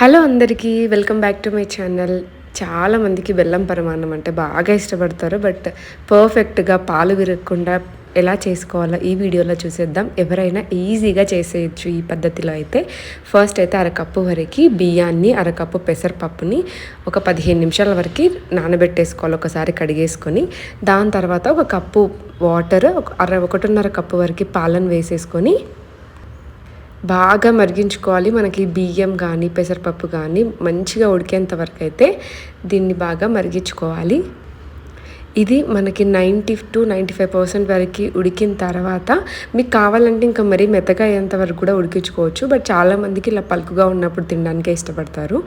Hello అందరికీ welcome back to my channel. చాలామందికి బెల్లం పరమాన్నం అంటే బాగా ఇష్టపడతారు బట్ పర్ఫెక్ట్గా పాలు విరగకుండా ఎలా చేసుకోవాలో ఈ వీడియోలో చూసేద్దాం. ఎవరైనా ఈజీగా చేసేయచ్చు ఈ పద్ధతిలో అయితే. ఫస్ట్ అయితే అరకప్పు వరకు బియ్యాన్ని అరకప్పు పెసరపప్పుని ఒక పదిహేను నిమిషాల వరకు నానబెట్టేసుకోవాలి ఒకసారి కడిగేసుకొని. దాని తర్వాత ఒక కప్పు వాటర్ ఒక అర ఒకటిన్నర కప్పు వరకు పాలను వేసేసుకొని బాగా మరిగించుకోవాలి. మనకి బియ్యం కానీ పెసరపప్పు కానీ మంచిగా ఉడికేంత వరకు అయితే దీన్ని బాగా మరిగించుకోవాలి. ఇది మనకి ninety to ninety five percent వరకు ఉడికిన తర్వాత మీకు కావాలంటే ఇంకా మరీ మెత్తగా అయ్యేంత వరకు కూడా ఉడికించుకోవచ్చు. బట్ చాలామందికి ఇలా పలుకుగా ఉన్నప్పుడు తినడానికే ఇష్టపడతారు.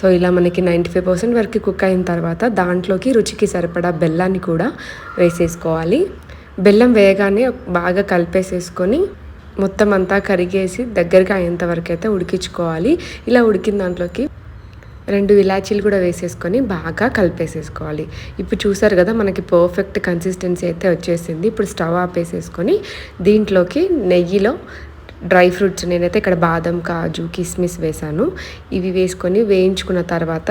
సో ఇలా మనకి నైంటీ ఫైవ్ పర్సెంట్ వరకు కుక్ అయిన తర్వాత దాంట్లోకి రుచికి సరిపడా బెల్లాన్ని కూడా వేసేసుకోవాలి. బెల్లం వేయగానే బాగా కలిపేసేసుకొని మొత్తం అంతా కరిగేసి దగ్గరగా అయ్యేంత వరకు అయితే ఉడికించుకోవాలి. ఇలా ఉడికిన దాంట్లోకి రెండు ఇలాచీలు కూడా వేసేసుకొని బాగా కలిపేసేసుకోవాలి. ఇప్పుడు చూసారు కదా మనకి పర్ఫెక్ట్ కన్సిస్టెన్సీ అయితే వచ్చేసింది. ఇప్పుడు స్టవ్ ఆపేసేసుకొని దీంట్లోకి నెయ్యిలో డ్రై ఫ్రూట్స్ నేనైతే ఇక్కడ బాదం కాజు కిస్మిస్ వేసాను ఇవి వేసుకొని వేయించుకున్న తర్వాత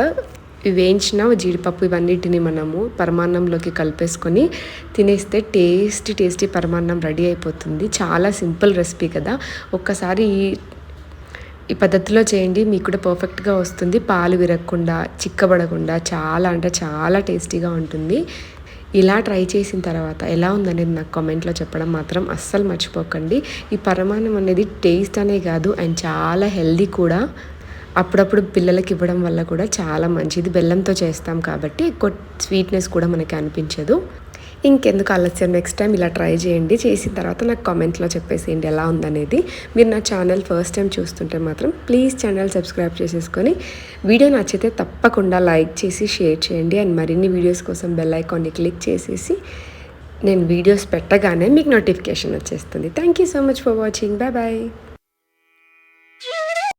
వేయించిన జీడిపప్పు ఇవన్నిటిని మనము పరమాన్నంలోకి కలిపేసుకొని తినేస్తే టేస్టీ టేస్టీ పరమాన్నం రెడీ అయిపోతుంది. చాలా సింపుల్ రెసిపీ కదా. ఒక్కసారి ఈ ఈ పద్ధతిలో చేయండి మీకు కూడా పర్ఫెక్ట్గా వస్తుంది. పాలు విరగకుండా చిక్కబడకుండా చాలా అంటే చాలా టేస్టీగా ఉంటుంది. ఇలా ట్రై చేసిన తర్వాత ఎలా ఉందనేది నాకు కామెంట్లో చెప్పడం మాత్రం అస్సలు మర్చిపోకండి. ఈ పరమాన్నం అనేది టేస్ట్ అనే కాదు అండ్ చాలా హెల్దీ కూడా. అప్పుడప్పుడు పిల్లలకి ఇవ్వడం వల్ల కూడా చాలా మంచిది. బెల్లంతో చేస్తాం కాబట్టి ఎక్కువ స్వీట్నెస్ కూడా మనకి అనిపించదు. ఇంకెందుకు ఆలస్యం. నెక్స్ట్ టైం ఇలా ట్రై చేయండి. చేసిన తర్వాత నాకు కామెంట్లో చెప్పేసేయండి ఎలా ఉందనేది. మీరు నా ఛానల్ ఫస్ట్ టైం చూస్తుంటే మాత్రం ప్లీజ్ ఛానల్ సబ్స్క్రైబ్ చేసేసుకొని వీడియో నచ్చితే తప్పకుండా లైక్ చేసి షేర్ చేయండి. అండ్ మరిన్ని వీడియోస్ కోసం బెల్ ఐకాన్ని క్లిక్ చేసేసి నేను వీడియోస్ పెట్టగానే మీకు నోటిఫికేషన్ వచ్చేస్తుంది. Thank you so much for watching. Bye bye.